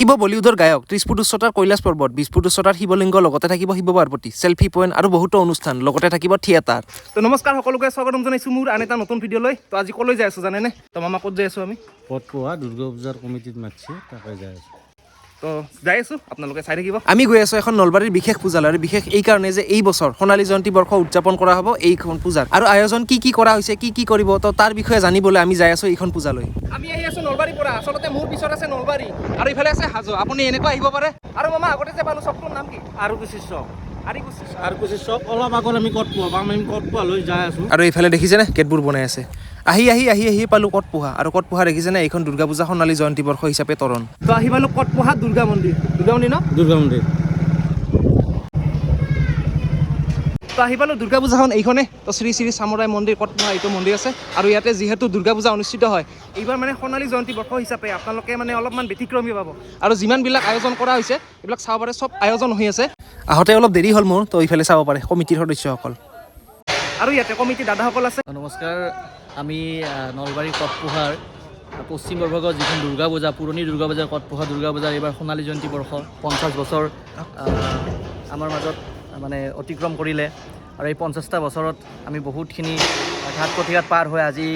থাকিব বলিউডৰ গায়ক ত্ৰিছ ফুট উচ্চতাৰ কৈলাশ পৰ্বত বিছ ফুট উচ্চতাৰ শিৱলিংগ লগতে থাকিব শিৱ পাৰ্বতী চেল্ফি পইণ্ট আৰু বহুতো অনুষ্ঠান লগতে থাকিব থিয়েটাৰ। তো নমস্কাৰ সকলোকে স্বাগতম জনাইছোঁ মোৰ আন এটা নতুন ভিডিঅ'লৈ। তো আজি ক'লৈ যাই আছোঁ জানেনে? তো মামা ক'ত যাই আছোঁ আমি? পদ পোহা দুৰ্গা পূজাৰ কমিটিত মাতিছে তাকে যাই আছোঁ। তো যাই আছোঁ আপোনালোকে চাই থাকিব। আমি গৈ আছোঁ এখন নলবাৰীৰ বিশেষ পূজালৈ আৰু বিশেষ এই কাৰণে যে এই বছৰ সোণালী জয়ন্তী বৰ্ষ উদযাপন কৰা হ'ব এইখন পূজাত আৰু আয়োজন কি কি কৰা হৈছে কি কি কৰিব তো তাৰ বিষয়ে জানিবলৈ আমি যাই আছোঁ এইখন পূজালৈ আমি আহি আছোঁ নলবাৰীৰ পৰা আচলতে মোৰ পিছত আছে নলবাৰী আৰু ইফালে আছে হাজো। আপুনি এনেকুৱা আহিব পাৰে। আৰু মামা আগতে যে পালোঁ চকটোৰ নাম কি? আৰু কিছু চক আৰি কুচি আৰু কিছু চক অলপ আগত আমি ক'ত পোহা পাম আমি ক'ত পোহা লৈ যাই আছোঁ। আৰু এইফালে দেখিছেনে গেটবোৰ বনাই আছে। আহি আহি আহি আহি পালোঁ কট পোহা আৰু কট পোহা দেখিছেনে? এইখন দুৰ্গা পূজা সোণালী জয়ন্তী বৰ্ষ হিচাপে তৰণ। তো আহি পালোঁ কটপহাট দুৰ্গা মন্দিৰ। দুৰ্গা মন্দিৰ ন? দুৰ্গা মন্দিৰ। তো আহি পালোঁ দুৰ্গা পূজাখন এইখনে। তো শ্ৰী শ্ৰী চামৰাই মন্দিৰ কটপহা এইটো মন্দিৰ আছে। আৰু ইয়াতে যিহেতু দুৰ্গা পূজা অনুষ্ঠিত হয় এইবাৰ মানে সোণালী জয়ন্তী বৰ্ষ হিচাপে আপোনালোকে মানে অলপমান ব্যতিক্ৰমী পাব। আৰু যিমানবিলাক আয়োজন কৰা হৈছে এইবিলাক চাব পাৰে চব আয়োজন হৈ আছে। আহোঁতে অলপ দেৰি হ'ল মোৰ তো এইফালে চাব পাৰে কমিটিৰ সদস্যসকল। আৰু ইয়াতে কমিটি দাদাসকল আছে। নমস্কাৰ। আমি নলবাৰী কটপোহাৰ পশ্চিম বৰ্ভগৰ যিখন দুৰ্গা পূজা, পুৰণি দুৰ্গা পূজা কটপোহা দুৰ্গা পূজাৰ এইবাৰ সোণালী জয়ন্তী বৰ্ষ, পঞ্চাছ বছৰ আমাৰ মাজত মানে অতিক্ৰম কৰিলে। আৰু এই পঞ্চাছটা বছৰত আমি বহুতখিনি ঘাট প্ৰতিঘাত পাৰ হৈ আজি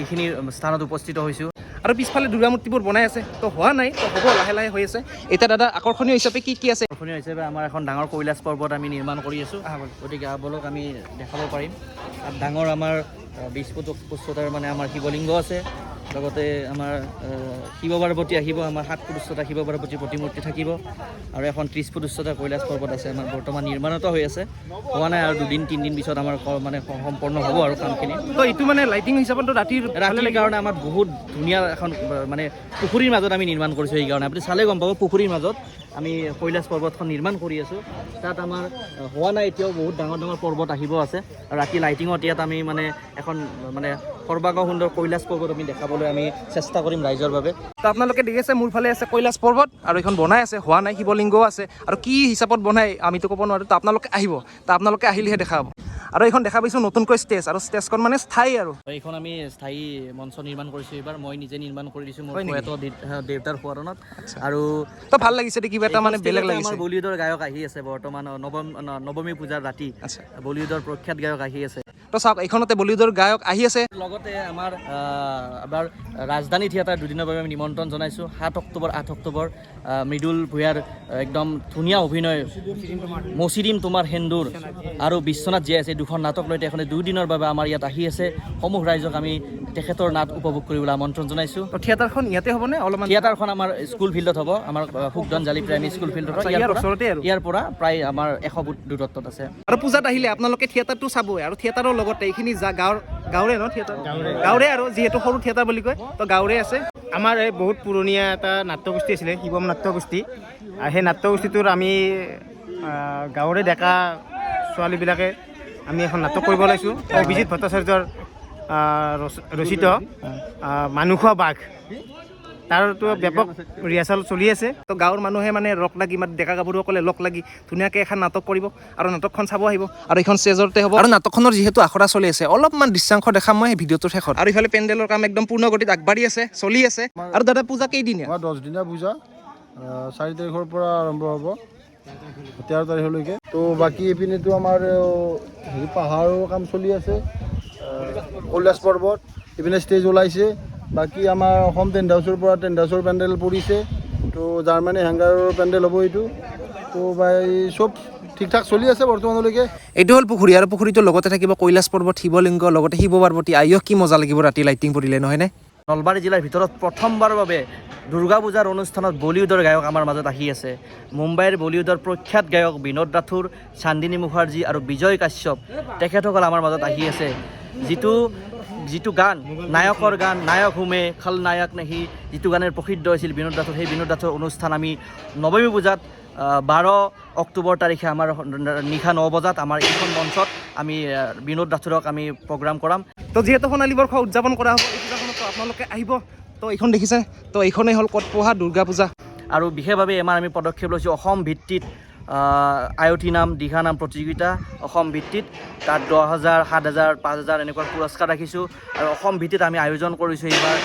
এইখিনি স্থানত উপস্থিত হৈছোঁ। আৰু পিছফালে দুৰ্গা মূৰ্তিবোৰ বনাই আছে। তো হোৱা নাই তো হ'ব লাহে লাহে হৈ আছে। এতিয়া দাদা আকৰ্ষণীয় হিচাপে কি কি আছে? দৰ্শনীয় হিচাপে আমাৰ এখন ডাঙৰ কৈলাশ পৰ্বত আমি নিৰ্মাণ কৰি আছোঁ। গতিকে আবলক আমি দেখাব পাৰিম। তাত ডাঙৰ আমাৰ বিছ ফুট উচ্চতাৰ মানে আমাৰ শিৱলিংগ আছে। লগতে আমাৰ শিৱ পাৰ্বতী আহিব আমাৰ সাত ফুট উচ্চতা শিৱ পাৰ্বতীৰ প্ৰতিমূৰ্তি থাকিব আৰু এখন ত্ৰিছ ফুট উচ্চতা কৈলাশ পৰ্বত আছে আমাৰ বৰ্তমান নিৰ্মাণত হৈ আছে। হোৱা নাই আৰু দুদিন তিনিদিন পিছত আমাৰ মানে সম্পূৰ্ণ হ'ব আৰু কামখিনি। তো এইটো মানে লাইটিং হিচাপত ৰাতিৰ ৰাতিৰ কাৰণে আমাৰ বহুত ধুনীয়া এখন মানে পুখুৰীৰ মাজত আমি নিৰ্মাণ কৰিছোঁ সেইকাৰণে আপুনি চালে গম পাব পুখুৰীৰ মাজত আমি কৈলাশ পৰ্বতখন নিৰ্মাণ কৰি আছোঁ। তাত আমাৰ হোৱা নাই, এতিয়াও বহুত ডাঙৰ ডাঙৰ পৰ্বত আহিব আছে। আৰু ৰাতি লাইটিঙত ইয়াত আমি মানে এখন মানে সৰ্বাংগ সুন্দৰ কৈলাশ পৰ্বত আমি দেখাবলৈ আমি চেষ্টা কৰিম ৰাইজৰ বাবে। তো আপোনালোকে দেখিছে মোৰ ফালে আছে কৈলাশ পৰ্বত আৰু এইখন বনাই আছে, হোৱা নাই, শিৱলিংগও আছে। আৰু কি হিচাপত বনাই, আমিতো ক'ব নোৱাৰোঁ, তো আপোনালোকে আহিব। তো আপোনালোকে আহিলেহে দেখা পাব। আৰু এইখন দেখা পাইছোঁ নতুনকৈ ষ্টেজ আৰু ষ্টেজখন মানে স্থায়ী আৰু। এইখন আমি স্থায়ী মঞ্চ নিৰ্মাণ কৰিছোঁ এইবাৰ। মই নিজে নিৰ্মাণ কৰি দিছোঁ মোৰ দেউতাৰ সোঁৱৰণত। আৰু তো ভালো লাগিছে কিবা এটা মানে বেলেগ লাগিছে। আমাৰ বলিউডৰ গায়ক আহি আছে বৰ্তমান নৱম নৱমী পূজাৰ ৰাতি। আচ্ছা। বলিউডৰ প্ৰখ্যাত গায়ক আহি আছে। তো চাওক, এইখনতে বলিউডৰ গায়ক আহি আছে। লগতে আমাৰ এবাৰ ৰাজধানী থিয়েটাৰ দুদিনৰ বাবে আমি নিমন্ত্ৰণ জনাইছোঁ। সাত অক্টোবৰ, আঠ অক্টোবৰ মৃদুল ভূঞাৰ একদম ধুনীয়া অভিনয় মচিৰিম তোমাৰ সেন্দুৰ আৰু বিশ্বনাথ জীয়াই আছে। দুখন নাটক লৈ এখন দুদিনৰ বাবে আমাৰ ইয়াত আহি আছে। সমূহ ৰাইজক আমি তেখেতৰ নাট উপভোগ কৰিবলৈ আমন্ত্ৰণ জনাইছোঁ। তো থিয়েটাৰখন ইয়াতে হ'বনে? অলপমান থিয়েটাৰখন আমাৰ স্কুল ফিল্ডত হ'ব। আমাৰ সুকধন জালি প্ৰাইমেৰী স্কুল ফিল্ডত আচ্ছা, ইয়াৰ পৰা- ওচৰতে ইয়াৰ পৰা প্ৰায় আমাৰ এশ ফুট দূৰত্বত আছে। আৰু পূজাত আহিলে আপোনালোকে থিয়েটাৰটো চাবই আৰু থিয়েটাৰৰ লগতে এইখিনি যা গাঁৱৰ গাঁৱৰে ন থিয়েটাৰ? গাঁৱৰে। আৰু যিহেতু সৰু থিয়েটাৰ বুলি কয় তো গাঁৱৰে আছে। আমাৰ এই বহুত পুৰণীয়া এটা নাট্যগোষ্ঠী আছিলে শিৱম নাট্যগোষ্ঠী। সেই নাট্যগোষ্ঠীটোৰ আমি গাঁৱৰে ডেকা ছোৱালীবিলাকে আমি এখন নাটক কৰিব ওলাইছোঁ। অভিজিৎ ভট্টাচাৰ্যৰ ৰচিত আহ, মানুহখোৱা বাঘ। তাৰতো ব্যাপক ৰিহাৰ্চেল চলি আছে। তো গাঁৱৰ মানুহে মানে লগ লাগি মানে ডেকা গাভৰুসকলে লগ লাগি ধুনীয়াকৈ এখন নাটক কৰিব আৰু নাটকখন চাব আহিব। আৰু এইখন ষ্টেজতে হ'ব। আৰু নাটকখনৰ যিহেতু আখৰা চলি আছে অলপমান দৃশ্যাংশ দেখাম মই সেই ভিডিঅ'টোৰ শেষত। আৰু ইফালে পেণ্ডেলৰ কাম একদম পূৰ্ণ গতিত আগবাঢ়ি আছে চলি আছে। আৰু দাদা পূজা কেইদিনীয়া? আমাৰ দহদিনীয়া পূজা চাৰি তাৰিখৰ পৰা আৰম্ভ হ'ব। তেৰ তাৰিখলৈকে। তো বাকী এইপিনেতো আমাৰ হেৰি পাহাৰৰ কাম চলি আছে। কৈলাশ পৰ্বত এইপিনে ষ্টেজ ওলাইছে। বাকী আমাৰ অসম টেণ্ট হাউচৰ পৰা টেণ্ট হাউচৰ পেণ্ডেল পৰিছে। তো জাৰ্মানী হেংগাৰৰ পেণ্ডেল হ'ব এইটো। তো বা এই চব ঠিক ঠাক চলি আছে বৰ্তমানলৈকে? এইটো হ'ল পুখুৰী। আৰু পুখুৰীটোৰ লগতে থাকিব কৈলাশ পৰ্বত শিৱলিংগ লগতে শিৱ পাৰ্বতী। আয়স কি মজা লাগিব ৰাতি লাইটিং পৰিলে নহয়নে নলবাৰী জিলাৰ ভিতৰত প্ৰথমবাৰৰ বাবে দুৰ্গা পূজাৰ অনুষ্ঠানত বলিউডৰ গায়ক আমাৰ মাজত আহি আছে। মুম্বাইৰ বলিউডৰ প্ৰখ্যাত গায়ক বিনোদ ৰাথোৰ চান্দিনী মুখাৰ্জী আৰু বিজয় কাশ্যপ তেখেতসকল আমাৰ মাজত আহি আছে। যিটো যিটো গান নায়কৰ গান নায়ক হুমে খল নায়ক নেহি যিটো গানেৰে প্ৰসিদ্ধ হৈছিল বিনোদ ৰাথোৰ সেই বিনোদ ৰাথোৰ অনুষ্ঠান আমি নৱমী পূজাত বাৰ অক্টোবৰ তাৰিখে আমাৰ নিশা ন বজাত আমাৰ এইখন মঞ্চত আমি বিনোদ ৰাথোৰক আমি প্ৰগ্ৰাম কৰাম। তো যিহেতু সোণালী বৰ্ষ উদযাপন কৰা হ'ব এই পূজাখনতো আপোনালোকে আহিব। তো এইখন দেখিছে তো এইখনেই হ'ল কটপহা দুৰ্গা পূজা। আৰু বিশেষভাৱে আমাৰ আমি পদক্ষেপ লৈছোঁ অসম ভিত্তিত আয়তী নাম, দিঘা নাম প্ৰতিযোগিতা অসম ভিত্তিত। তাত দহ হাজাৰ, সাত হাজাৰ, পাঁচ হাজাৰ এনেকুৱা পুৰস্কাৰ ৰাখিছোঁ। আৰু অসম ভিত্তিত আমি আয়োজন কৰিছোঁ এইবাৰ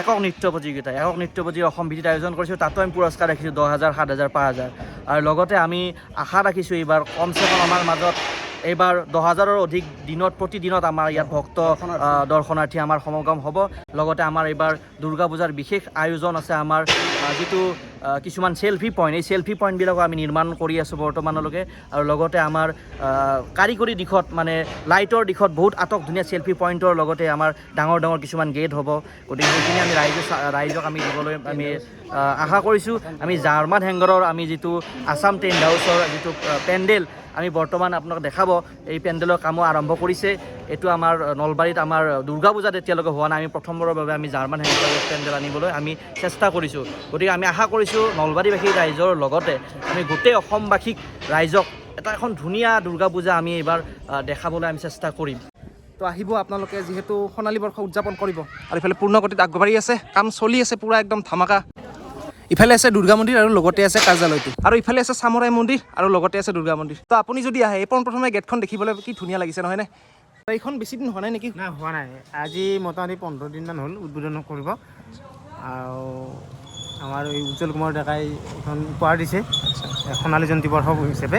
একক নৃত্য প্ৰতিযোগিতা। একক নৃত্য প্ৰতিযোগিতা অসম ভিত্তিত আয়োজন কৰিছোঁ, তাতো আমি পুৰস্কাৰ ৰাখিছোঁ দহ হাজাৰ, সাত হাজাৰ, পাঁচ হাজাৰ। আৰু লগতে আমি আশা ৰাখিছোঁ এইবাৰ কমচে কম আমাৰ মাজত এইবাৰ দহ হাজাৰৰ অধিক দিনত, প্ৰতিদিনত আমাৰ ইয়াত ভক্ত দৰ্শনাৰ্থী আমাৰ সমাগম হ'ব। লগতে আমাৰ এইবাৰ দুৰ্গা পূজাৰ বিশেষ আয়োজন আছে আমাৰ যিটো কিছুমান চেল্ফি পইণ্ট এই চেল্ফি পইণ্টবিলাকো আমি নিৰ্মাণ কৰি আছোঁ বৰ্তমানলৈকে। আৰু লগতে আমাৰ কাৰিকৰী দিশত মানে লাইটৰ দিশত বহুত আটক ধুনীয়া চেল্ফি পইণ্টৰ লগতে আমাৰ ডাঙৰ ডাঙৰ কিছুমান গেট হ'ব। গতিকে সেইখিনি আমি ৰাইজে ৰাইজক আমি দিবলৈ আমি আশা কৰিছোঁ। আমি জাৰ্মান হেংগৰৰ আমি যিটো আছাম টেণ্ট হাউচৰ যিটো পেণ্ডেল আমি বৰ্তমান আপোনাক দেখাব। এই পেণ্ডেলৰ কামো আৰম্ভ কৰিছে। এইটো আমাৰ নলবাৰীত আমাৰ দুৰ্গা পূজাত এতিয়ালৈকে হোৱা নাই। আমি প্ৰথমবাৰৰ বাবে আমি জাৰ্মান হেংগৰৰ পেণ্ডেল আনিবলৈ আমি চেষ্টা কৰিছোঁ। গতিকে আমি আশা কৰিছোঁ নলবাৰীবাসী ৰাইজৰ লগতে আমি গোটেই অসমবাসীক ৰাইজক এটা এখন ধুনীয়া দুৰ্গা পূজা আমি এইবাৰ দেখাবলৈ আমি চেষ্টা কৰিম। তো আহিব আপোনালোকে যিহেতু সোণালী বৰ্ষ উদযাপন কৰিব। আৰু ইফালে পূৰ্ণগতিত আগবাঢ়ি আছে কাম চলি আছে পূৰা একদম ধামাকা। ইফালে আছে দুৰ্গা মন্দিৰ আৰু লগতে আছে কাৰ্যালয়টো। আৰু ইফালে আছে চামৰাই মন্দিৰ আৰু লগতে আছে দুৰ্গা মন্দিৰ। তো আপুনি যদি আহে এই পোনপ্ৰথমে গেটখন দেখিবলৈ কি ধুনীয়া লাগিছে নহয়নে? তো এইখন বেছি দিন হোৱা নাই নেকি? নাই হোৱা নাই। আজি মোটামুটি পোন্ধৰ দিনমান হ'ল উদ্বোধন কৰিব। আৰু আমাৰ এই উজ্জ্বল কুমাৰ ডেকাই এইখন উপহাৰ দিছে। সোণালী জয়ন্তী বৰ্ষ হিচাপে।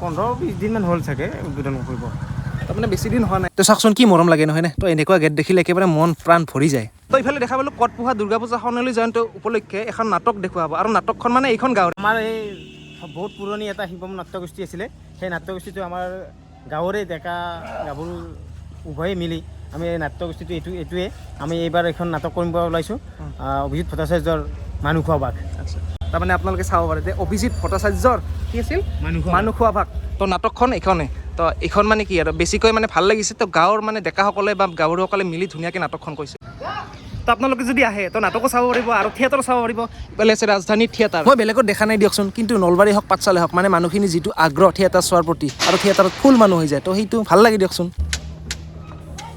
পোন্ধৰ বিছ দিনমান হ'ল চাগে উদ্বোধন কৰিব। তাৰমানে বেছি দিন হোৱা নাই। তো চাওকচোন কি মৰম লাগে নহয়নে? তো এনেকুৱা গেট দেখিলে একেবাৰে মন প্ৰাণ ভৰি যায়। তো ইফালে দেখা পালোঁ কটপোহা দুৰ্গা পূজা সোণালী জয়ন্তী উপলক্ষে এখন নাটক দেখুৱাব। আৰু নাটকখন মানে এইখন গাঁৱৰ। আমাৰ এই বহুত পুৰণি এটা শিৱম নাট্যগোষ্ঠী আছিলে। সেই নাট্যগোষ্ঠীটো আমাৰ গাঁৱৰে ডেকা গাভৰু উভয়ে মিলি আমি এই নাট্যগোষ্ঠীটো এইটো এইটোৱে। আমি এইবাৰ এখন নাটক কৰিব ওলাইছোঁ। আহ, অভিজিত ভট্টাচাৰ্যৰ মানুহ খোৱা বাঘ তাৰমানে আপোনালোকে চাব পাৰে যে অভিজিত ভট্টাচাৰ্যৰ কি আছিল? মানুহ খোৱা ভাগ তো নাটকখন এইখনে। তো এইখন মানে কি আৰু বেছিকৈ মানে ভালো লাগিছে। তো গাঁৱৰ মানে ডেকাসকলে বা গাঁৱৰসকলে মিলি ধুনীয়াকৈ নাটকখন কৰিছে। তো আপোনালোকে যদি আহে তো নাটকো চাব পাৰিব আৰু থিয়েটাৰো চাব পাৰিব। ইফালে আছে ৰাজধানী থিয়েটাৰ। মই বেলেগত দেখা নাই দিয়কচোন কিন্তু নলবাৰী হওক পাঠশালে হওক মানে মানুহখিনি যিটো আগ্ৰহ থিয়েটাৰ চোৱাৰ প্ৰতি আৰু থিয়েটাৰত ফুল মানুহ হৈ যায় তো সেইটো ভালো লাগে দিয়কচোন।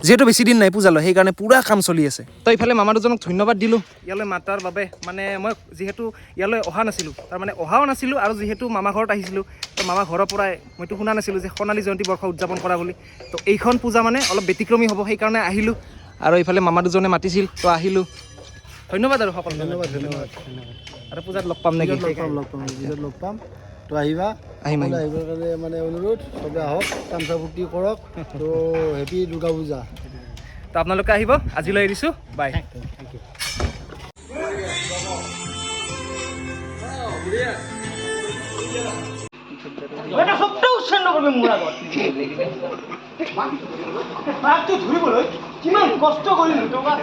যিহেতু বেছি দিন নাই পূজালৈ সেইকাৰণে পূৰা কাম চলি আছে। তো ইফালে মামা দুজনক ধন্যবাদ দিলোঁ। ইয়ালৈ মাতাৰ বাবে মানে মই যিহেতু ইয়ালৈ অহা নাছিলোঁ তাৰমানে অহাও নাছিলোঁ আৰু যিহেতু মামা ঘৰত আহিছিলোঁ তো মামা ঘৰৰ পৰাই মইতো শুনা নাছিলোঁ যে সোণালী জয়ন্তী বৰ্ষ উদযাপন কৰা বুলি। তো এইখন পূজা মানে অলপ ব্যতিক্ৰমী হ'ব সেইকাৰণে আহিলোঁ। আৰু ইফালে মামা দুজনে মাতিছিল তো আহিলোঁ। ধন্যবাদ আৰু সকলো ধন্যবাদ ধন্যবাদ। আৰু পূজাত লগ পাম নেকি? লগ পাম লগ পাম লগ পাম। তো আহিবা। আহিবৰ কাৰণে মানে অনুৰোধ চবে আহক তামচা ফূৰ্তি কৰক তো হেপী দুৰ্গা পূজা। তো আপোনালোকে আহিব আজিলৈ এৰিছোঁ বাই। কিমান কষ্ট কৰিলোঁ তোমাৰ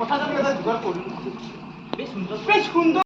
কথা এটা যোগাৰ কৰিলোঁ। বেছ সুন্দৰ।